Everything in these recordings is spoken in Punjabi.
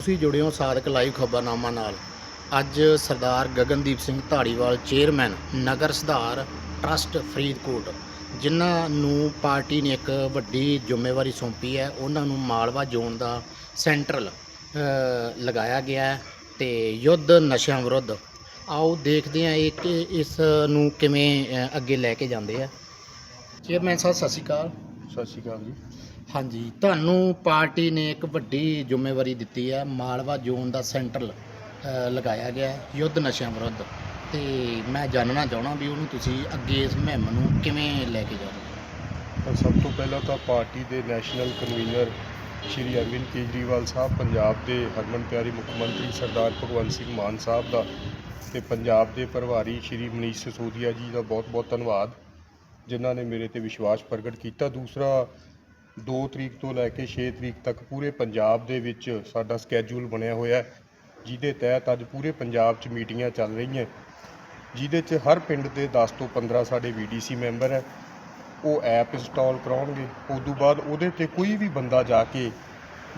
ਤੁਸੀਂ ਜੁੜੇ ਹੋ ਸਾਦਕ ਲਾਈਵ ਖਬਰਨਾਮਾ ਨਾਲ। ਅੱਜ ਸਰਦਾਰ ਗਗਨਦੀਪ ਸਿੰਘ ਧਾੜੀਵਾਲ ਚੇਅਰਮੈਨ, ਨਗਰ ਸੁਧਾਰ ਟਰਸਟ, ਫਰੀਦਕੋਟ, ਜਿਨ੍ਹਾਂ ਨੂੰ ਪਾਰਟੀ ਨੇ ਇੱਕ ਵੱਡੀ ਜ਼ਿੰਮੇਵਾਰੀ ਸੌਂਪੀ ਹੈ, ਉਹਨਾਂ ਨੂੰ ਮਾਲਵਾ ਜ਼ੋਨ ਦਾ ਸੈਂਟਰਲ ਲਗਾਇਆ ਗਿਆ ਹੈ ਤੇ ਯੁੱਧ ਨਸ਼ਿਆਂ ਵਿਰੁੱਧ। ਆਓ ਦੇਖਦੇ ਹਾਂ ਇਹ ਕਿ ਇਸ ਨੂੰ ਕਿਵੇਂ ਅੱਗੇ ਲੈ ਕੇ ਜਾਂਦੇ ਆ। ਚੇਅਰਮੈਨ ਸਾਹਿਬ, ਸਤਿ ਸ਼੍ਰੀ ਅਕਾਲ। ਸਤਿ ਸ਼੍ਰੀ ਅਕਾਲ ਜੀ। ਹਾਂਜੀ, ਤੁਹਾਨੂੰ ਪਾਰਟੀ ਨੇ ਇੱਕ ਵੱਡੀ ਜ਼ਿੰਮੇਵਾਰੀ ਦਿੱਤੀ ਹੈ। ਮਾਲਵਾ ਜ਼ੋਨ ਦਾ ਸੈਂਟਰਲ ਲਗਾਇਆ ਗਿਆ ਯੁੱਧ ਨਸ਼ਿਆਂ ਵਿਰੁੱਧ। ਤੇ ਮੈਂ ਜਾਣਨਾ ਚਾਹਣਾ ਵੀ ਉਹਨੂੰ ਤੁਸੀਂ ਅੱਗੇ ਇਸ ਮੁਹਿੰਮ ਨੂੰ ਕਿਵੇਂ ਲੈ ਕੇ ਜਾਓਗੇ? ਸਭ ਤੋਂ ਪਹਿਲਾਂ ਤਾਂ ਪਾਰਟੀ ਦੇ ਨੈਸ਼ਨਲ ਕਨਵੀਨਰ ਸ਼੍ਰੀ ਅਰਵਿੰਦ ਕੇਜਰੀਵਾਲ ਸਾਹਿਬ, ਪੰਜਾਬ ਦੇ ਹਰਮਨ ਪਿਆਰੀ ਮੁੱਖ ਮੰਤਰੀ ਸਰਦਾਰ ਭਗਵੰਤ ਸਿੰਘ ਮਾਨ ਸਾਹਿਬ ਦਾ ਤੇ ਪੰਜਾਬ ਦੇ ਪ੍ਰਭਾਰੀ ਸ਼੍ਰੀ ਮਨੀਸ਼ ਸਿਸੋਦੀਆ ਜੀ ਦਾ ਬਹੁਤ-ਬਹੁਤ ਧੰਨਵਾਦ, ਜਿਨ੍ਹਾਂ ਨੇ ਮੇਰੇ ਤੇ ਵਿਸ਼ਵਾਸ ਪ੍ਰਗਟ ਕੀਤਾ। ਦੂਸਰਾ 2 ਤਰੀਕ ਤੋਂ ਲੈ ਕੇ 6 ਤਰੀਕ ਤੱਕ ਪੂਰੇ ਪੰਜਾਬ ਦੇ ਵਿੱਚ ਸਾਡਾ ਸਕੇਜੂਲ ਬਣਿਆ ਹੋਇਆ ਹੈ, ਜਿਹਦੇ ਤਹਿਤ ਅੱਜ ਪੂਰੇ ਪੰਜਾਬ 'ਚ ਮੀਟਿੰਗਾਂ ਚੱਲ ਰਹੀਆਂ ਜਿਹਦੇ 'ਚ ਹਰ ਪਿੰਡ ਦੇ 10 ਤੋਂ 15 ਸਾਡੇ ਵੀਡੀਸੀ ਮੈਂਬਰ ਹੈ, ਉਹ ਐਪ ਇੰਸਟਾਲ ਕਰਾਉਣਗੇ। ਉਸ ਤੋਂ ਬਾਅਦ ਉਹਦੇ ਤੇ ਕੋਈ ਵੀ ਬੰਦਾ ਜਾ ਕੇ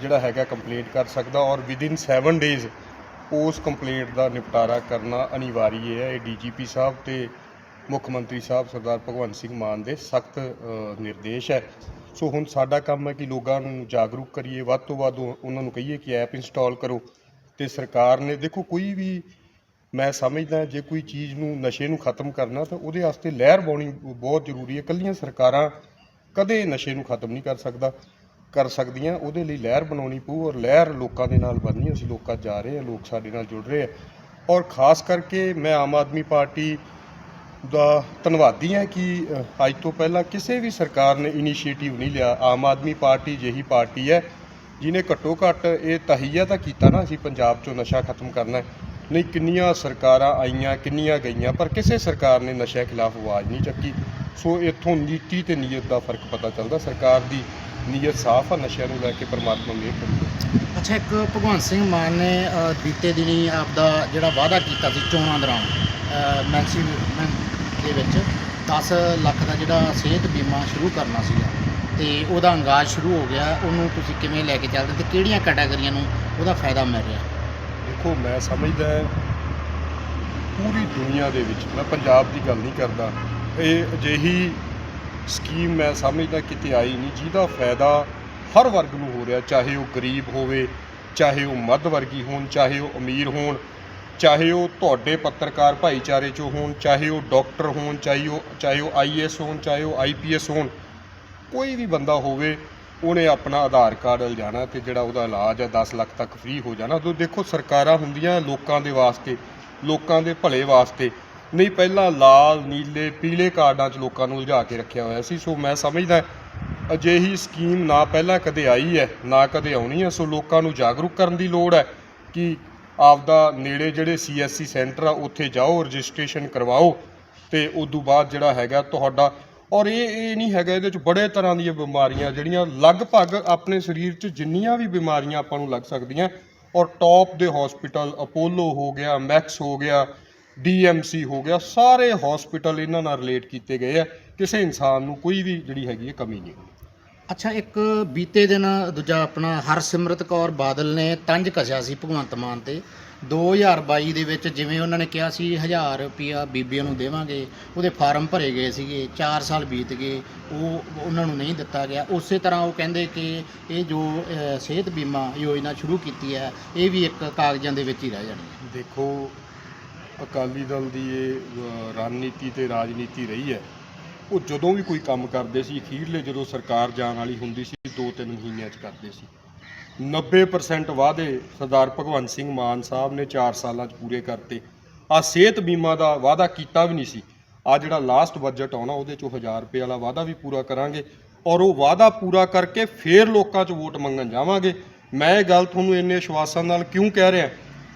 ਜਿਹੜਾ ਹੈਗਾ ਕੰਪਲੇਂਟ ਕਰ ਸਕਦਾ ਔਰ ਵਿਦਿਨ 7 ਡੇਜ਼ ਉਸ ਕੰਪਲੇਂਟ ਦਾ ਨਿਪਟਾਰਾ ਕਰਨਾ ਅਨਿਵਾਰੀ ਹੈ, ਇਹ ਡੀਜੀਪੀ ਸਾਹਿਬ ਤੇ ਮੁੱਖ ਮੰਤਰੀ ਸਾਹਿਬ ਸਰਦਾਰ ਭਗਵੰਤ ਸਿੰਘ ਮਾਨ ਦੇ ਸਖਤ ਨਿਰਦੇਸ਼ ਹੈ। ਸੋ ਹੁਣ ਸਾਡਾ ਕੰਮ ਹੈ ਕਿ ਲੋਕਾਂ ਨੂੰ ਜਾਗਰੂਕ ਕਰੀਏ। ਵੱਧ ਤੋਂ ਵੱਧ ਉਹਨਾਂ ਨੂੰ ਕਹੀਏ ਕਿ ਐਪ ਇੰਸਟਾਲ ਕਰੋ। ਤੇ ਸਰਕਾਰ ਨੇ ਦੇਖੋ, ਕੋਈ ਵੀ ਮੈਂ ਸਮਝਦਾ ਜੇ ਕੋਈ ਚੀਜ਼ ਨੂੰ ਨਸ਼ੇ ਨੂੰ ਖਤਮ ਕਰਨਾ ਤਾਂ ਉਹਦੇ ਵਾਸਤੇ ਲਹਿਰ ਪਾਉਣੀ ਬਹੁਤ ਜ਼ਰੂਰੀ ਹੈ। ਕੱਲੀਆਂ ਸਰਕਾਰਾਂ ਕਦੇ ਨਸ਼ੇ ਨੂੰ ਖਤਮ ਨਹੀਂ ਕਰ ਸਕਦਾ। ਕਰ ਸਕਦੀਆਂ, ਉਹਦੇ ਲਈ ਲਹਿਰ ਬਣਾਉਣੀ ਪਊ ਔਰ ਲਹਿਰ ਲੋਕਾਂ ਦੇ ਨਾਲ ਬਣਨੀ ਅਸੀਂ ਲੋਕਾਂ ਜਾ ਰਹੇ ਹਾਂ, ਲੋਕ ਸਾਡੇ ਨਾਲ ਜੁੜ ਰਹੇ ਆ ਔਰ ਖਾਸ ਕਰਕੇ ਮੈਂ ਆਮ ਆਦਮੀ ਪਾਰਟੀ ਦਾ ਧੰਨਵਾਦੀ ਹਾਂ ਕਿ ਅੱਜ ਤੋਂ ਪਹਿਲਾਂ ਕਿਸੇ ਵੀ ਸਰਕਾਰ ਨੇ ਇਨੀਸ਼ੀਏਟਿਵ ਨਹੀਂ ਲਿਆ। ਆਮ ਆਦਮੀ ਪਾਰਟੀ ਜਿਹੀ ਪਾਰਟੀ ਹੈ, ਜਿਹਨੇ ਘੱਟੋ ਘੱਟ ਇਹ ਤਹੀਆ ਤਾਂ ਕੀਤਾ ਨਾ, ਅਸੀਂ ਪੰਜਾਬ 'ਚੋਂ ਨਸ਼ਾ ਖਤਮ ਕਰਨਾ ਹੈ। ਨਹੀਂ, ਕਿੰਨੀਆਂ ਸਰਕਾਰਾਂ ਆਈਆਂ, ਕਿੰਨੀਆਂ ਗਈਆਂ, ਪਰ ਕਿਸੇ ਸਰਕਾਰ ਨੇ ਨਸ਼ਿਆਂ ਖਿਲਾਫ ਆਵਾਜ਼ ਨਹੀਂ ਚੱਕੀ। ਸੋ ਇੱਥੋਂ ਨੀਤੀ ਤੇ ਨੀਅਤ ਦਾ ਫ਼ਰਕ ਪਤਾ ਚੱਲਦਾ। ਸਰਕਾਰ ਦੀ ਨੀਅਤ ਸਾਫ਼ ਆ, ਨਸ਼ਿਆਂ ਨੂੰ ਲੈ ਕੇ ਪਰਮਾਤਮਾ ਮਿਹਰ ਕਰੂ ਅੱਛਾ, ਇੱਕ ਭਗਵੰਤ ਸਿੰਘ ਮਾਨ ਨੇ ਬੀਤੇ ਦਿਨੀ ਆਪਦਾ ਜਿਹੜਾ ਵਾਅਦਾ ਕੀਤਾ ਸੀ ਚੋਣਾਂ ਦੌਰਾਨ ਮੈਂਸੀ ਦੇ ਵਿੱਚ 10 ਲੱਖ ਦਾ ਜਿਹੜਾ ਸਿਹਤ ਬੀਮਾ ਸ਼ੁਰੂ ਕਰਨਾ ਸੀਗਾ ਤੇ ਉਹਦਾ ਅੰਗਾਜ਼ ਸ਼ੁਰੂ ਹੋ ਗਿਆ, ਉਹਨੂੰ ਤੁਸੀਂ ਕਿਵੇਂ ਲੈ ਕੇ ਚੱਲਦੇ ਤੇ ਕਿਹੜੀਆਂ ਕੈਟਾਗਰੀਆਂ ਨੂੰ ਉਹਦਾ ਫਾਇਦਾ ਮਿਲ ਰਿਹਾ? ਦੇਖੋ, ਮੈਂ ਸਮਝਦਾ ਪੂਰੀ ਦੁਨੀਆ ਦੇ ਵਿੱਚ, ਮੈਂ ਪੰਜਾਬ ਦੀ ਗੱਲ ਨਹੀਂ ਕਰਦਾ, ਇਹ ਅਜਿਹੀ ਸਕੀਮ ਮੈਂ ਸਮਝਦਾ ਕਿਤੇ ਆਈ ਨਹੀਂ, ਜਿਹਦਾ ਫਾਇਦਾ ਹਰ ਵਰਗ ਨੂੰ ਹੋ ਰਿਹਾ, ਚਾਹੇ ਉਹ ਗਰੀਬ ਹੋਵੇ, ਚਾਹੇ ਉਹ ਮੱਧ ਵਰਗੀ ਹੋਣ, ਚਾਹੇ ਉਹ ਅਮੀਰ ਹੋਣ। ਚਾਹੇ ਉਹ ਤੁਹਾਡੇ ਪੱਤਰਕਾਰ ਭਾਈਚਾਰੇ ਚੋਂ ਹੋਣ, ਚਾਹੇ ਉਹ ਡਾਕਟਰ ਹੋਣ, ਚਾਹੇ ਉਹ ਚਾਹੇ ਉਹ ਆਈਐਸ ਹੋਣ, ਚਾਹੇ ਉਹ ਆਈਪੀਐਸ ਹੋਣ, ਕੋਈ ਵੀ ਬੰਦਾ ਹੋਵੇ, ਉਹਨੇ ਆਪਣਾ ਆਧਾਰ ਕਾਰਡ ਲਿਜਾਣਾ ਤੇ ਜਿਹੜਾ ਉਹਦਾ ਇਲਾਜ ਹੈ 10 ਲੱਖ ਤੱਕ ਫ੍ਰੀ ਹੋ ਜਾਣਾ। ਉਦੋਂ ਦੇਖੋ, ਸਰਕਾਰਾਂ ਹੁੰਦੀਆਂ ਲੋਕਾਂ ਦੇ ਵਾਸਤੇ, ਲੋਕਾਂ ਦੇ ਭਲੇ ਵਾਸਤੇ। ਨਹੀਂ, ਪਹਿਲਾਂ ਲਾਲ, ਨੀਲੇ, ਪੀਲੇ ਕਾਰਡਾਂ 'ਚ ਲੋਕਾਂ ਨੂੰ ਉਲਝਾ ਕੇ ਰੱਖਿਆ ਹੋਇਆ ਸੀ। ਸੋ ਮੈਂ ਸਮਝਦਾ ਅਜਿਹੀ ਸਕੀਮ ਨਾ ਪਹਿਲਾਂ ਕਦੇ ਆਈ ਹੈ, ਨਾ ਕਦੇ ਆਉਣੀ ਹੈ। ਸੋ ਲੋਕਾਂ ਨੂੰ ਜਾਗਰੂਕ ਕਰਨ ਦੀ ਲੋੜ ਹੈ ਕਿ ਆਪਦਾ ਨੇੜੇ ਜਿਹੜੇ ਸੀਐਸਸੀ ਸੈਂਟਰ ਆ, ਉੱਥੇ ਜਾਓ, ਰਜਿਸਟ੍ਰੇਸ਼ਨ ਕਰਵਾਓ ਤੇ ਉਸ ਤੋਂ ਬਾਅਦ ਜਿਹੜਾ ਹੈਗਾ ਤੁਹਾਡਾ, ਔਰ ਇਹ ਇਹ ਨਹੀਂ ਹੈਗਾ ਇਹਦੇ ਚ ਬੜੇ ਤਰ੍ਹਾਂ ਦੀਆਂ ਬਿਮਾਰੀਆਂ ਜਿਹੜੀਆਂ ਲਗਭਗ ਆਪਣੇ ਸਰੀਰ 'ਚ ਜਿੰਨੀਆਂ ਵੀ ਬਿਮਾਰੀਆਂ ਆਪਾਂ ਨੂੰ ਲੱਗ ਸਕਦੀਆਂ, ਔਰ ਟੌਪ ਦੇ ਹਸਪੀਟਲ ਅਪੋਲੋ ਹੋ ਗਿਆ ਮੈਕਸ ਹੋ ਗਿਆ ਡੀਐਮਸੀ ਹੋ ਗਿਆ, ਸਾਰੇ ਹਸਪੀਟਲ ਇਹਨਾਂ ਨਾਲ ਰਿਲੇਟ ਕੀਤੇ ਗਏ ਆ, ਕਿਸੇ ਇਨਸਾਨ ਨੂੰ ਕੋਈ ਵੀ ਜਿਹੜੀ ਹੈਗੀ ਹੈ ਕਮੀ ਨਹੀਂ ਅੱਛਾ, ਇੱਕ ਬੀਤੇ ਦਿਨ ਦੂਜਾ ਆਪਣਾ ਹਰਸਿਮਰਤ ਕੌਰ ਬਾਦਲ ਨੇ ਤੰਜ ਕਸਿਆ ਸੀ ਭਗਵੰਤ ਮਾਨ ਤੇ। 2022 ਦੇ ਵਿੱਚ ਜਿਵੇਂ ਉਹਨਾਂ ਨੇ ਕਿਹਾ ਸੀ 1000 ਰੁਪਿਆ ਬੀਬੀਆਂ ਨੂੰ ਦੇਵਾਂਗੇ, ਉਹਦੇ ਫਾਰਮ ਭਰੇ ਗਏ ਸੀਗੇ 4 ਸਾਲ ਬੀਤ ਗਏ, ਉਹ ਉਹਨਾਂ ਨੂੰ ਨਹੀਂ ਦਿੱਤਾ ਗਿਆ। ਉਸੇ ਤਰ੍ਹਾਂ ਉਹ ਕਹਿੰਦੇ ਕਿ ਇਹ ਜੋ ਸਿਹਤ ਬੀਮਾ ਯੋਜਨਾ ਸ਼ੁਰੂ ਕੀਤੀ ਹੈ, ਇਹ ਵੀ ਇੱਕ ਕਾਗਜ਼ਾਂ ਦੇ ਵਿੱਚ ਹੀ ਰਹਿ ਜਾਣੀ ਹੈ। ਦੇਖੋ, ਅਕਾਲੀ ਦਲ ਦੀ ਇਹ ਰਣਨੀਤੀ ਤੇ ਰਾਜਨੀਤੀ ਰਹੀ ਹੈ। ਉਹ ਜਦੋਂ ਵੀ ਕੋਈ ਕੰਮ ਕਰਦੇ ਸੀ, ਅਖੀਰਲੇ ਜਦੋਂ ਸਰਕਾਰ ਜਾਣ ਵਾਲੀ ਹੁੰਦੀ ਸੀ 2-3 ਮਹੀਨਿਆਂ 'ਚ ਕਰਦੇ ਸੀ। 90% ਵਾਅਦੇ ਸਰਦਾਰ ਭਗਵੰਤ ਸਿੰਘ ਮਾਨ ਸਾਹਿਬ ਨੇ 4 ਸਾਲਾਂ 'ਚ ਪੂਰੇ ਕਰਤੇ। ਆ ਸਿਹਤ ਬੀਮਾ ਦਾ ਵਾਅਦਾ ਕੀਤਾ ਵੀ ਨਹੀਂ ਸੀ। ਆ ਜਿਹੜਾ ਲਾਸਟ ਬਜਟ ਆਉਣਾ, ਉਹਦੇ 'ਚੋਂ 1000 ਰੁਪਏ ਵਾਲਾ ਵਾਅਦਾ ਵੀ ਪੂਰਾ ਕਰਾਂਗੇ ਔਰ ਉਹ ਵਾਅਦਾ ਪੂਰਾ ਕਰਕੇ ਫੇਰ ਲੋਕਾਂ 'ਚ ਵੋਟ ਮੰਗਣ ਜਾਵਾਂਗੇ। ਮੈਂ ਇਹ ਗੱਲ ਤੁਹਾਨੂੰ ਇੰਨੇ ਵਿਸ਼ਵਾਸਾਂ ਨਾਲ ਕਿਉਂ ਕਹਿ ਰਿਹਾ?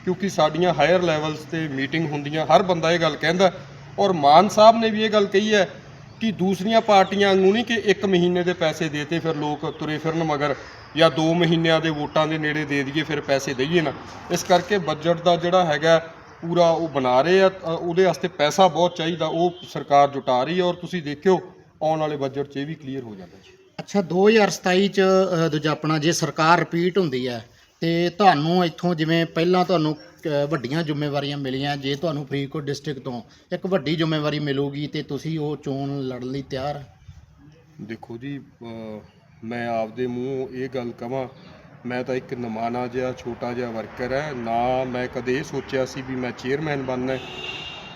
ਕਿਉਂਕਿ ਸਾਡੀਆਂ ਹਾਇਰ ਲੈਵਲਸ ਤੇ ਮੀਟਿੰਗ ਹੁੰਦੀਆਂ, ਹਰ ਬੰਦਾ ਇਹ ਗੱਲ ਕਹਿੰਦਾ। ਔਰ ਮਾਨ ਸਾਹਿਬ ਨੇ ਵੀ ਇਹ ਗੱਲ ਕਹੀ ਹੈ ਕਿ ਦੂਸਰੀਆਂ ਪਾਰਟੀਆਂ ਨੂੰ ਨਹੀਂ ਕਿ ਇੱਕ ਮਹੀਨੇ ਦੇ ਪੈਸੇ ਦੇਤੇ ਫਿਰ ਲੋਕ ਤੁਰੇ ਫਿਰਨ ਮਗਰ ਜਾਂ 2 ਮਹੀਨਿਆਂ ਦੇ ਵੋਟਾਂ ਦੇ ਨੇੜੇ ਦੇ ਦਈਏ ਫਿਰ ਪੈਸੇ ਦਈਏ ਨਾ। ਇਸ ਕਰਕੇ ਬਜਟ ਦਾ ਜਿਹੜਾ ਹੈਗਾ ਪੂਰਾ ਉਹ ਬਣਾ ਰਹੇ ਆ ਉਹਦੇ ਵਾਸਤੇ ਪੈਸਾ ਬਹੁਤ ਚਾਹੀਦਾ ਉਹ ਸਰਕਾਰ ਜੁਟਾ ਰਹੀ ਹੈ ਔਰ ਤੁਸੀਂ ਦੇਖਿਓ ਆਉਣ ਵਾਲੇ ਬਜਟ 'ਚ ਇਹ ਵੀ ਕਲੀਅਰ ਹੋ ਜਾਂਦਾ ਜੀ। ਅੱਛਾ 2027 ਚ ਅ, ਦੂਜਾ ਆਪਣਾ ਜੇ ਸਰਕਾਰ ਰਿਪੀਟ ਹੁੰਦੀ ਹੈ ਤੇ ਤੁਹਾਨੂੰ ਇੱਥੋਂ ਜਿਵੇਂ ਪਹਿਲਾਂ ਤੁਹਾਨੂੰ ਵੱਡੀਆਂ ਜ਼ਿੰਮੇਵਾਰੀਆਂ ਮਿਲੀਆਂ। ਜੇ ਤੁਹਾਨੂੰ ਫਰੀਦਕੋਟ ਡਿਸਟ੍ਰਿਕਟ ਤੋਂ ਇੱਕ ਵੱਡੀ ਜ਼ਿੰਮੇਵਾਰੀ ਮਿਲੂਗੀ ਤੇ ਤੁਸੀਂ ਉਹ ਚੋਣ ਲੜਨ ਲਈ ਤਿਆਰ ਦੇਖੋ ਜੀ ਅਹ ਮੈਂ ਆਪਦੇ ਮੂੰਹ ਇਹ ਗੱਲ ਕਵਾਂ ਮੈਂ ਤਾਂ ਇੱਕ ਨਮਾਨਾ ਜਿਹਾ ਛੋਟਾ ਜਿਹਾ ਵਰਕਰ ਹੈ ਨਾ ਮੈਂ ਕਦੇ ਇਹ ਸੋਚਿਆ ਸੀ ਵੀ ਮੈਂ ਚੇਅਰਮੈਨ ਬਣਨਾ ਹੈ,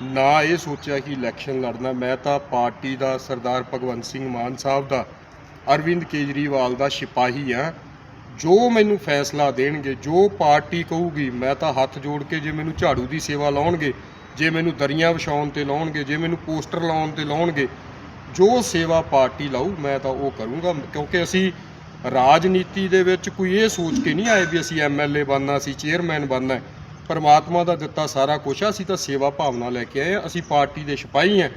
ਨਾ ਇਹ ਸੋਚਿਆ ਕਿ ਇਲੈਕਸ਼ਨ ਲੜਨਾ। ਮੈਂ ਤਾਂ ਪਾਰਟੀ ਦਾ ਸਰਦਾਰ ਭਗਵੰਤ ਸਿੰਘ ਮਾਨ ਸਾਹਿਬ ਦਾ ਅਰਵਿੰਦ ਕੇਜਰੀਵਾਲ ਦਾ ਸਿਪਾਹੀ ਆ। ਜੋ ਮੈਨੂੰ ਫੈਸਲਾ ਦੇਣਗੇ, ਜੋ ਪਾਰਟੀ ਕਹੂਗੀ, ਮੈਂ ਤਾਂ ਹੱਥ ਜੋੜ ਕੇ ਜੇ ਮੈਨੂੰ ਝਾੜੂ ਦੀ ਸੇਵਾ ਲਾਉਣਗੇ, ਜੇ ਮੈਨੂੰ ਦਰੀਆਂ ਵਿਛਾਉਣ ਤੇ ਲਾਉਣਗੇ, ਜੇ ਮੈਨੂੰ ਪੋਸਟਰ ਲਾਉਣ ਤੇ ਲਾਉਣਗੇ, ਜੋ ਸੇਵਾ ਪਾਰਟੀ ਲਾਊ, ਮੈਂ ਤਾਂ ਉਹ ਕਰੂੰਗਾ। ਕਿਉਂਕਿ ਅਸੀਂ ਰਾਜਨੀਤੀ ਦੇ ਵਿੱਚ ਕੋਈ ਇਹ ਸੋਚ ਕੇ ਨਹੀਂ ਆਏ ਵੀ ਅਸੀਂ ਐਮਐਲਏ ਬਣਨਾ ਸੀ ਚੇਅਰਮੈਨ ਬਣਨਾ ਹੈ। ਪਰਮਾਤਮਾ ਦਾ ਦਿੱਤਾ ਸਾਰਾ ਕੁਝ ਆ, ਅਸੀਂ ਤਾਂ ਸੇਵਾ ਭਾਵਨਾ ਲੈ ਕੇ ਆਏ ਹਾਂ ਅਸੀਂ ਪਾਰਟੀ ਦੇ ਸਿਪਾਹੀ ਹਾਂ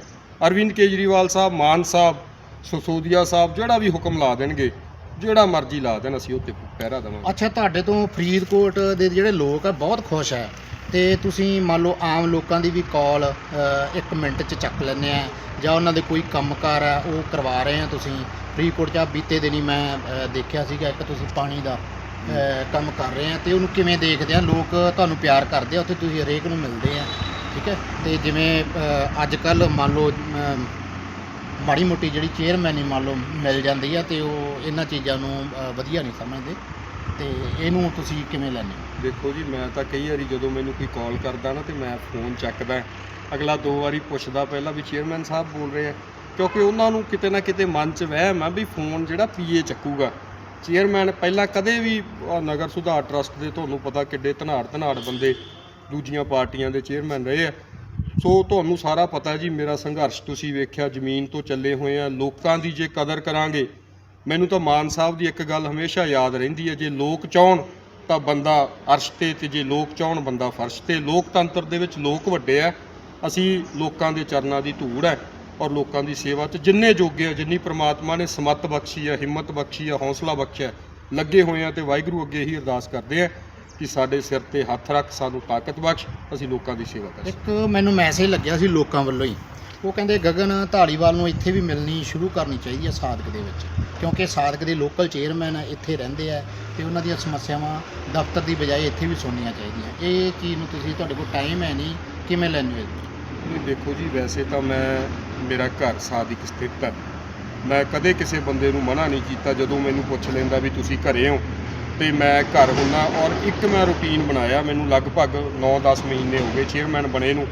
ਅਰਵਿੰਦ ਕੇਜਰੀਵਾਲ ਸਾਹਿਬ, ਮਾਨ ਸਾਹਿਬ, ਸਸੋਦੀਆ ਸਾਹਿਬ, ਜਿਹੜਾ ਵੀ ਹੁਕਮ ਲਾ ਦੇਣਗੇ ਜਿਹੜਾ ਮਰਜ਼ੀ ਲਾ ਦੇਣ, ਅਸੀਂ ਉੱਤੇ ਪਹਿਰਾ ਦੇਵਾਂਗੇ। ਅੱਛਾ, ਤੁਹਾਡੇ ਤੋਂ ਫਰੀਦਕੋਟ ਦੇ ਜਿਹੜੇ ਲੋਕ ਆ, ਬਹੁਤ ਖੁਸ਼ ਹੈ ਤੇ ਤੁਸੀਂ ਮੰਨ ਲਓ ਆਮ ਲੋਕਾਂ ਦੀ ਵੀ ਕਾਲ ਇੱਕ ਮਿੰਟ 'ਚ ਚੱਕ ਲੈਂਦੇ ਆ, ਜਾਂ ਉਹਨਾਂ ਦੇ ਕੋਈ ਕੰਮਕਾਰ ਆ, ਉਹ ਕਰਵਾ ਰਹੇ ਆ ਤੁਸੀਂ। ਫਰੀਦਕੋਟ 'ਚ ਆਹ ਬੀਤੇ ਦਿਨੀ ਮੈਂ ਦੇਖਿਆ ਸੀਗਾ ਇੱਕ ਤੁਸੀਂ ਪਾਣੀ ਦਾ ਕੰਮ ਕਰ ਰਹੇ ਆ, ਤੇ ਉਹਨੂੰ ਕਿਵੇਂ ਦੇਖਦੇ ਆ? ਲੋਕ ਤੁਹਾਨੂੰ ਪਿਆਰ ਕਰਦੇ ਆ, ਉੱਥੇ ਤੁਸੀਂ ਹਰੇਕ ਨੂੰ ਮਿਲਦੇ ਆ, ਠੀਕ ਹੈ? ਤੇ ਜਿਵੇਂ ਅੱਜ ਕੱਲ ਮੰਨ ਲਓ ਮਾੜੀ ਮੋਟੀ ਜਿਹੜੀ ਚੇਅਰਮੈਨ ਹੀ ਮੰਨ ਲਓ ਮਿਲ ਜਾਂਦੀ ਆ ਤੇ ਉਹ ਇਹਨਾਂ ਚੀਜ਼ਾਂ ਨੂੰ ਅ, ਵਧੀਆ ਨਹੀਂ ਸਮਝਦੇ। ਤੇ ਇਹਨੂੰ ਤੁਸੀਂ ਕਿਵੇਂ ਲੈਂਦੇ ਹੋ? ਦੇਖੋ ਜੀ ਮੈਂ ਤਾਂ ਕਈ ਵਾਰੀ ਜਦੋਂ ਮੈਨੂੰ ਕੋਈ ਕਾਲ ਕਰਦਾ ਨਾ ਤੇ ਮੈਂ ਫੋਨ ਚੱਕਦਾ। ਅਗਲਾ ਦੋ ਵਾਰੀ ਪੁੱਛਦਾ ਪਹਿਲਾਂ ਵੀ ਚੇਅਰਮੈਨ ਸਾਹਿਬ ਬੋਲ ਰਹੇ ਆ। ਕਿਉਂਕਿ ਉਹਨਾਂ ਨੂੰ ਕਿਤੇ ਨਾ ਕਿਤੇ ਮਨ 'ਚ ਵਹਿਮ ਆ ਵੀ ਫੋਨ ਜਿਹੜਾ ਪੀਏ ਚੱਕੂਗਾ। ਚੇਅਰਮੈਨ ਪਹਿਲਾਂ ਕਦੇ ਵੀ ਆਹ ਨਗਰ ਸੁਧਾਰ ਟਰਸਟ ਦੇ ਤੁਹਾਨੂੰ ਪਤਾ ਕਿੱਡੇ ਧਨਾੜ ਧਨਾੜ ਬੰਦੇ ਦੂਜੀਆਂ ਪਾਰਟੀਆਂ ਦੇ ਚੇਅਰਮੈਨ ਰਹੇ ਆ। ਸੋ ਤੁਹਾਨੂੰ ਸਾਰਾ ਪਤਾ ਜੀ, ਮੇਰਾ ਸੰਘਰਸ਼ ਤੁਸੀਂ ਵੇਖਿਆ, ਜ਼ਮੀਨ ਤੋਂ ਚੱਲੇ ਹੋਏ ਆ, ਲੋਕਾਂ ਦੀ ਜੇ ਕਦਰ ਕਰਾਂਗੇ, ਮੈਨੂੰ ਤਾਂ ਮਾਨ ਸਾਹਿਬ ਦੀ ਇੱਕ ਗੱਲ ਹਮੇਸ਼ਾ ਯਾਦ ਰਹਿੰਦੀ ਹੈ, ਜੇ ਲੋਕ ਚਾਹਣ ਤਾਂ ਬੰਦਾ ਅਰਸ਼ ਤੇ ਤੇ ਜੇ ਲੋਕ ਚਾਹਣ ਬੰਦਾ ਫਰਸ਼ ਤੇ। ਲੋਕਤੰਤਰ ਦੇ ਵਿੱਚ ਲੋਕ ਵੱਡੇ ਆ, ਅਸੀਂ ਲੋਕਾਂ ਦੇ ਚਰਨਾਂ ਦੀ ਧੂੜ ਹੈ ਔਰ ਲੋਕਾਂ ਦੀ ਸੇਵਾ 'ਚ ਜਿੰਨੇ ਜੋਗੇ ਆ, ਜਿੰਨੀ ਪ੍ਰਮਾਤਮਾ ਨੇ ਸਮੱਤ ਬਖਸ਼ੀ ਆ, ਹਿੰਮਤ ਬਖਸ਼ੀ ਆ, ਹੌਸਲਾ ਬਖਸ਼ਿਆ, ਲੱਗੇ ਹੋਏ ਆ ਤੇ ਵਾਹਿਗੁਰੂ ਅੱਗੇ ਹੀ ਅਰਦਾਸ ਕਰਦੇ ਆ। ਕਿ ਸਾਡੇ ਸਿਰ ਤੇ ਹੱਥ ਰੱਖ ਸਾਨੂੰ ਤਾਕਤ ਬਖਸ਼ ਅਸੀਂ ਲੋਕਾਂ ਦੀ ਸੇਵਾ ਕਰੀਏ ਇੱਕ ਮੈਨੂੰ ਮੈਸੇਜ ਲੱਗਿਆ ਸੀ ਲੋਕਾਂ ਵੱਲੋਂ ਹੀ। ਉਹ ਕਹਿੰਦੇ ਗਗਨ ਢਾਲੀਵਾਲ ਨੂੰ ਇੱਥੇ ਵੀ ਮਿਲਣੀ ਸ਼ੁਰੂ ਕਰਨੀ ਚਾਹੀਦੀ ਹੈ ਸਾਦਕ ਦੇ ਵਿੱਚ। ਕਿਉਂਕਿ ਸਾਦਕ ਦੇ ਲੋਕਲ ਚੇਅਰਮੈਨ ਇੱਥੇ ਰਹਿੰਦੇ ਆ ਤੇ ਉਹਨਾਂ ਦੀਆਂ ਸਮੱਸਿਆਵਾਂ ਦਫ਼ਤਰ ਦੀ ਬਜਾਏ ਇੱਥੇ ਵੀ ਸੁਣਨੀਆਂ ਚਾਹੀਦੀਆਂ। ਇਹ ਚੀਜ਼ ਨੂੰ ਤੁਸੀਂ ਤੁਹਾਡੇ ਕੋਲ ਟਾਈਮ ਹੈ ਨਹੀਂ ਕਿਵੇਂ ਲੈਂਦੇ ਹੋ ਨਹੀਂ ਦੇਖੋ ਜੀ ਵੈਸੇ ਤਾਂ ਮੈਂ ਮੇਰਾ ਘਰ ਸਾਦਿਕ ਸਥਿਤ ਹੈ। ਮੈਂ ਕਦੇ ਕਿਸੇ ਬੰਦੇ ਨੂੰ ਮਨਾ ਨਹੀਂ ਕੀਤਾ ਜਦੋਂ ਮੈਨੂੰ ਪੁੱਛ ਲੈਂਦਾ ਵੀ ਤੁਸੀਂ ਘਰੇ ਹੋ। ਤੇ ਮੈਂ ਘਰ ਹੁੰਨਾ ਔਰ ਇੱਕ ਮੈਂ ਰੁਟੀਨ ਬਣਾਇਆ, ਮੈਨੂੰ ਲਗਭਗ 9-10 ਮਹੀਨੇ ਹੋ ਗਏ ਚੇਅਰਮੈਨ ਬਣੇ ਨੂੰ।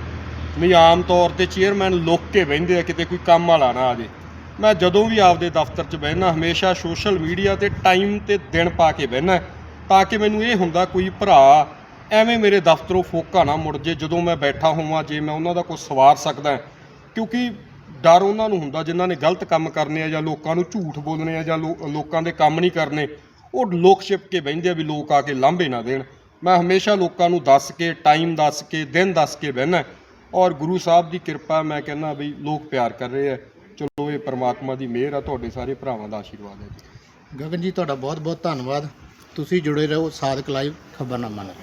ਨਹੀਂ ਆਮ ਤੌਰ ਤੇ ਚੇਅਰਮੈਨ ਲੁੱਕ ਕੇ ਬਹਿੰਦੇ ਆ, ਕਿਤੇ ਕੋਈ ਕੰਮ ਵਾਲਾ ਨਾ ਆ ਜੇ। ਮੈਂ ਜਦੋਂ ਵੀ ਆਪਦੇ ਦਫ਼ਤਰ 'ਚ ਬਹਿਣਾ ਹਮੇਸ਼ਾ ਸੋਸ਼ਲ ਮੀਡੀਆ ਤੇ ਟਾਈਮ ਤੇ ਦਿਨ ਪਾ ਕੇ ਬਹਿਣਾ ਤਾਂ ਕਿ ਮੈਨੂੰ ਇਹ ਹੁੰਦਾ, ਕੋਈ ਭਰਾ ਐਵੇਂ ਮੇਰੇ ਦਫ਼ਤਰੋਂ ਫੋਕਾ ਨਾ ਮੁੜ ਜੇ, ਜਦੋਂ ਮੈਂ ਬੈਠਾ ਹੋਵਾਂ, ਜੇ ਮੈਂ ਉਹਨਾਂ ਦਾ ਕੁਝ ਸਵਾਰ ਸਕਦਾ, ਕਿਉਂਕਿ ਡਰ ਉਹਨਾਂ ਨੂੰ ਹੁੰਦਾ, ਜਿਨ੍ਹਾਂ ਨੇ ਗਲਤ ਕੰਮ ਕਰਨੇ ਆ ਜਾਂ ਲੋਕਾਂ ਨੂੰ ਝੂਠ ਬੋਲਣੇ ਆ ਜਾਂ ਲੋ- ਲੋਕਾਂ ਦੇ ਕੰਮ ਨਹੀਂ ਕਰਨੇ। ਉਹ ਲੋਕ ਛਿਪ ਕੇ ਬਹਿੰਦੇ ਆ ਵੀ ਲੋਕ ਆ ਕੇ ਲਾਂਭੇ ਨਾ ਦੇਣ। ਮੈਂ ਹਮੇਸ਼ਾ ਲੋਕਾਂ ਨੂੰ ਦੱਸ ਕੇ ਟਾਈਮ ਦੱਸ ਕੇ, ਦਿਨ ਦੱਸ ਕੇ ਬਹਿਣਾ ਔਰ ਗੁਰੂ ਸਾਹਿਬ ਦੀ ਕਿਰਪਾ, ਮੈਂ ਕਹਿੰਦਾ ਵੀ ਲੋਕ ਪਿਆਰ ਕਰ ਰਹੇ ਆ। ਚਲੋ ਇਹ ਪ੍ਰਮਾਤਮਾ ਦੀ ਮਿਹਰ ਆ, ਤੁਹਾਡੇ ਸਾਰੇ ਭਰਾਵਾਂ ਦਾ ਆਸ਼ੀਰਵਾਦ ਹੈ ਗਗਨ ਜੀ, ਤੁਹਾਡਾ ਬਹੁਤ ਬਹੁਤ ਧੰਨਵਾਦ। ਤੁਸੀਂ ਜੁੜੇ ਰਹੋ ਸਾਦਕ ਲਾਈਵ ਖਬਰਨਾਮਾ ਨਾਲ।